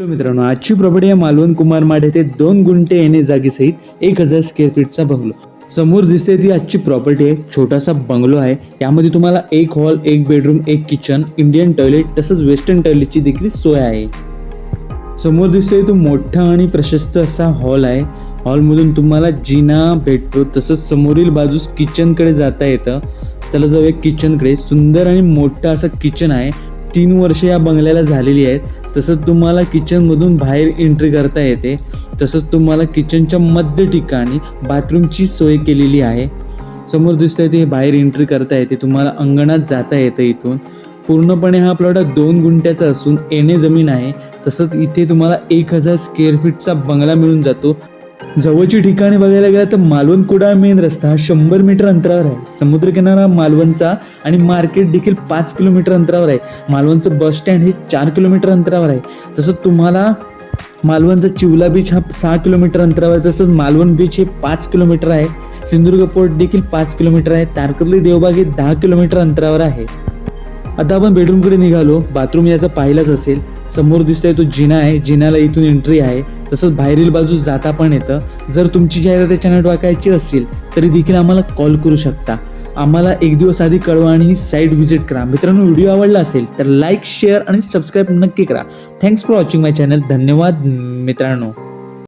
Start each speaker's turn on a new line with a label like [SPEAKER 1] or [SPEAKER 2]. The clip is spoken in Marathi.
[SPEAKER 1] हॅलो मित्रांनो आजची प्रॉपर्टी आहे मालवण कुमार माड येथे दोन गुंठे येणे जागेसहित एक हजार स्क्वेअर फीटचा बंगलो समोर दिसते ती आजची प्रॉपर्टी आहे छोटासा बंगलो आहे. यामध्ये तुम्हाला एक हॉल एक बेडरूम एक किचन इंडियन टॉयलेट तसंच वेस्टर्न टॉयलेटची देखील सोय आहे. समोर दिसतोय तो मोठा आणि प्रशस्त असा हॉल आहे. हॉलमधून तुम्हाला जिना भेटतो तसंच समोरील बाजूस किचनकडे जाता येतं. त्याला जाऊया किचनकडे सुंदर आणि मोठं असं किचन आहे. तीन वर्षे या बंगल्याला झालेली आहेत. तसंच तुम्हाला किचनमधून बाहेर एंट्री करता येते. तसंच तुम्हाला किचनच्या मध्य ठिकाणी बाथरूमची सोय केलेली आहे. समोर दिसतंय ते बाहेर एंट्री करता येते. तुम्हाला अंगणात जाता येतं इथून. पूर्णपणे हा प्लॉट दोन गुंठ्याचा असून एने जमीन आहे. तसंच इथे तुम्हाला एक हजार स्क्वेअर फीटचा बंगला मिळून जातो. जवळची ठिकाणी बघायला गेलं तर मालवण कुडाळ मेन रस्ता हा शंभर मीटर अंतरावर आहे. समुद्रकिनारा मालवणचा आणि मार्केट देखील पाच किलोमीटर अंतरावर आहे. मालवणचं बस स्टँड हे चार किलोमीटर अंतरावर आहे. तसं तुम्हाला मालवणचा चिवला बीच हा सहा किलोमीटर अंतरावर आहे. तसंच मालवण बीच हे पाच किलोमीटर आहे. सिंधुदुर्ग पोर्ट देखील पाच किलोमीटर आहे. तारकर्ली देवबाग हे दहा किलोमीटर अंतरावर आहे. आता आपण बेडरूमकडे निघालो. बाथरूम याचा पाहिलाच असेल. समोर दिसतोय तो जिना आहे. जिन्याला इथून एंट्री आहे. तसंच बाहेरील बाजूस जाता पण येतं. जर तुमची जाहिरात चॅनल टाकायची असेल तरी देखील आम्हाला कॉल करू शकता. आम्हाला एक दिवस आधी कळवा आणि ही साईट व्हिजिट करा. मित्रांनो व्हिडिओ आवडला असेल तर लाईक शेअर आणि सबस्क्राईब नक्की करा. Thanks for watching my channel धन्यवाद मित्रांनो.